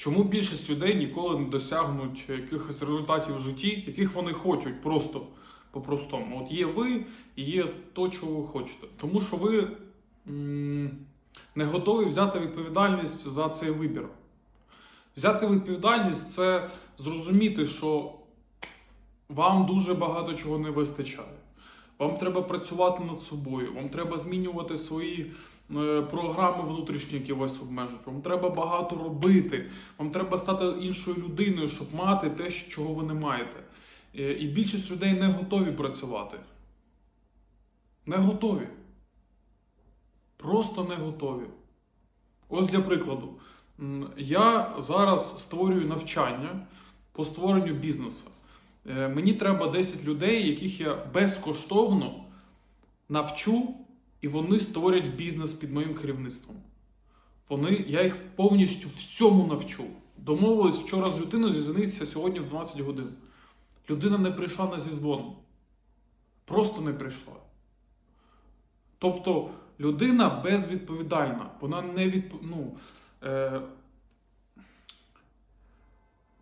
Чому більшість людей ніколи не досягнуть якихось результатів в житті, яких вони хочуть, просто по-простому. От є ви і є то, чого ви хочете. Тому що ви м, не готові взяти відповідальність за цей вибір. Взяти відповідальність це зрозуміти, що вам дуже багато чого не вистачає. Вам треба працювати над собою, вам треба змінювати свої е, програми внутрішні, які вас обмежують. Вам треба багато робити, вам треба стати іншою людиною, щоб мати те, чого ви не маєте. Е, І більшість людей не готові працювати. Не готові. Просто не готові. Ось для прикладу, я зараз створюю навчання по створенню бізнесу. Е, Мені треба 10 людей, яких я безкоштовно навчу, і вони створять бізнес під моїм керівництвом. Вони, я їх повністю всьому навчу. Домовились вчора з людиною зізвонитися сьогодні в 12 годин. Людина не прийшла на зізвон. Просто не прийшла. Тобто людина безвідповідальна. Вона не відп... ну, е...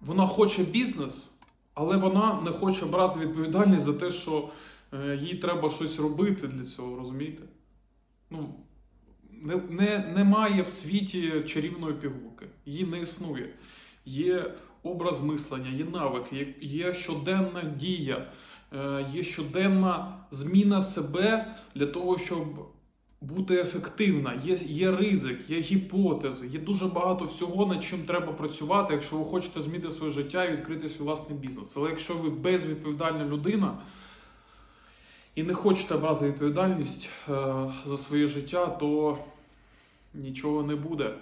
Вона хоче бізнес, але вона не хоче брати відповідальність за те, що е, їй треба щось робити для цього, розумієте? Ну, не, не, немає в світі чарівної пігулки. Її не існує. Є образ мислення, є навики, є, є щоденна дія, е, є щоденна зміна себе для того, щоб бути ефективна. Є, є ризик, є гіпотези, є дуже багато всього, над чим треба працювати, якщо ви хочете змінити своє життя і відкрити свій власний бізнес. Але якщо ви безвідповідальна людина і не хочете брати відповідальність е, за своє життя, то нічого не буде.